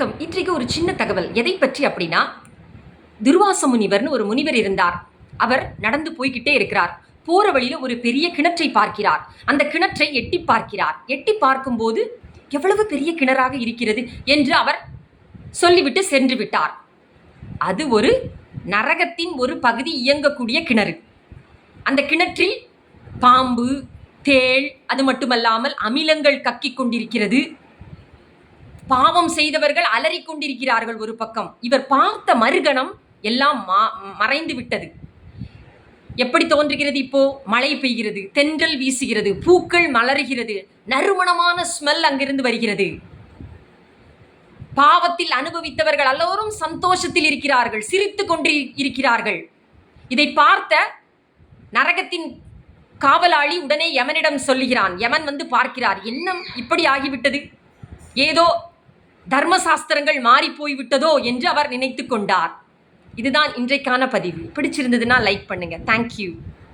வணக்கம். இன்றைக்கு ஒரு சின்ன தகவல். எதை பற்றி அப்படின்னா துர்வாச முனிவர்னு ஒரு முனிவர் இருந்தார். அவர் நடந்து போய்கிட்டே இருக்கிறார். போற வழியில ஒரு பெரிய கிணற்றை பார்க்கிறார். அந்த கிணற்றை எட்டி பார்க்கிறார். எட்டி பார்க்கும்போது எவ்வளவு பெரிய கிணறாக இருக்கிறது? என்று அவர் சொல்லிவிட்டு சென்று விட்டார். அது ஒரு நரகத்தின் ஒரு பகுதி இயங்கக்கூடிய கிணறு. அந்த கிணற்றில் பாம்பு தேள் அது மட்டுமல்லாமல் அமிலங்கள் கக்கிக் கொண்டிருக்கிறது. பாவம் செய்தவர்கள் அலறிக்கொண்டிருக்கிறார்கள் ஒரு பக்கம். இவர் பார்த்த மறுகணம் எல்லாம் மா- மறைந்து விட்டது. எப்படி தோன்றுகிறது இப்போ? மழை பெய்கிறது தென்றல் வீசுகிறது பூக்கள் மலருகிறது நறுமணமான ஸ்மெல் அங்கிருந்து வருகிறது. பாவத்தில் அனுபவித்தவர்கள் எல்லோரும் சந்தோஷத்தில் இருக்கிறார்கள் சிரித்து கொண்டு இருக்கிறார்கள். இதை பார்த்த நரகத்தின் காவலாளி உடனே யமனிடம் சொல்லுகிறான். யமன் வந்து பார்க்கிறார் என்ன இப்படி ஆகிவிட்டது? ஏதோ தர்மசாஸ்திரங்கள் மாறி போய்விட்டதோ என்று அவர் நினைத்து கொண்டார். இதுதான் இன்றைக்கான பதிவு. பிடிச்சிருந்ததுன்னா லைக் பண்ணுங்க. தேங்க்யூ